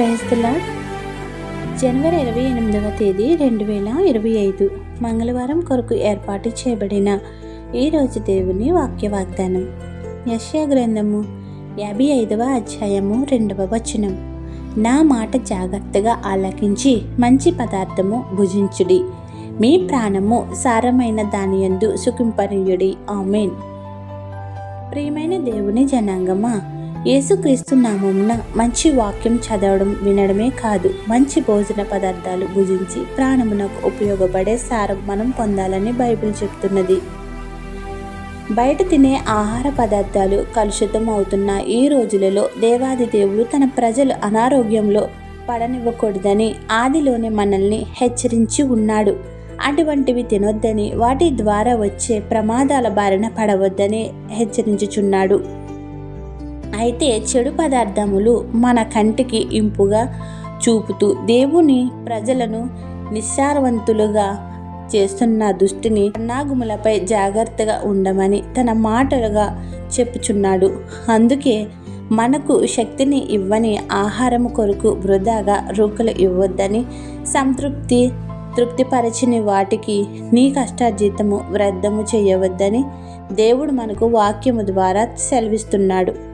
క్రైస్తులా జనవరి ఇరవై ఎనిమిదవ తేదీ రెండు వేల ఇరవై ఐదు మంగళవారం కొరకు ఏర్పాటు చేయబడిన ఈరోజు దేవుని వాక్య వాగ్దానం యశ్యా గ్రంథము యాభై ఐదవ అధ్యాయము రెండవ వచనం. నా మాట జాగ్రత్తగా ఆలకించి మంచి పదార్థము భుజించుడి. మీ ప్రాణము సారమైన దానియందు సుఖింపనీయుడి. ఆమెన్. ప్రియమైన దేవుని జనాంగమా యేసుక్రీస్తు నామమున మంచి వాక్యం చదవడం వినడమే కాదు మంచి భోజన పదార్థాలు భుజించి ప్రాణమునకు ఉపయోగపడే సారం మనం పొందాలని బైబిల్ చెప్తున్నది. బయట తినే ఆహార పదార్థాలు కలుషితం అవుతున్న ఈ రోజులలో దేవాది దేవుడు తన ప్రజలు అనారోగ్యంలో పడనివ్వకూడదని ఆదిలోనే మనల్ని హెచ్చరించి ఉన్నాడు. అటువంటివి తినొద్దని వాటి ద్వారా వచ్చే ప్రమాదాల బారిన పడవద్దని హెచ్చరించుచున్నాడు. అయితే చెడు పదార్థములు మన కంటికి ఇంపుగా చూపుతూ దేవుని ప్రజలను నిస్సారవంతులుగా చేస్తున్న దుష్టిని నాగుములపై జాగ్రత్తగా ఉండమని తన మాటలుగా చెప్పుచున్నాడు. అందుకే మనకు శక్తిని ఇవ్వని ఆహారం కొరకు వృధాగా రూకలు ఇవ్వద్దని సంతృప్తి తృప్తిపరచని వాటికి నీ కష్టార్జితము వ్యర్థము చేయవద్దని దేవుడు మనకు వాక్యము ద్వారా సెలవిస్తున్నాడు.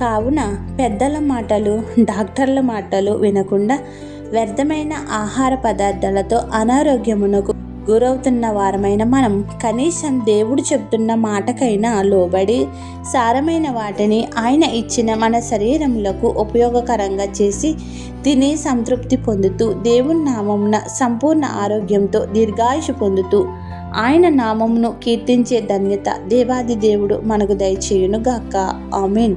కావున పెద్దల మాటలు డాక్టర్ల మాటలు వినకుండా వ్యర్థమైన ఆహార పదార్థాలతో అనారోగ్యమునకు గురవుతున్న వారమైన మనం కనీసం దేవుడు చెప్తున్న మాటకైనా లోబడి సారమైన వాటిని ఆయన ఇచ్చిన మన శరీరములకు ఉపయోగకరంగా చేసి తిని సంతృప్తి పొందుతూ దేవుని నామమున సంపూర్ణ ఆరోగ్యంతో దీర్ఘాయుషు పొందుతూ ఆయన నామమును కీర్తించే ధన్యత దేవాది దేవుడు మనకు దయచేయునుగాక. ఆమెన్.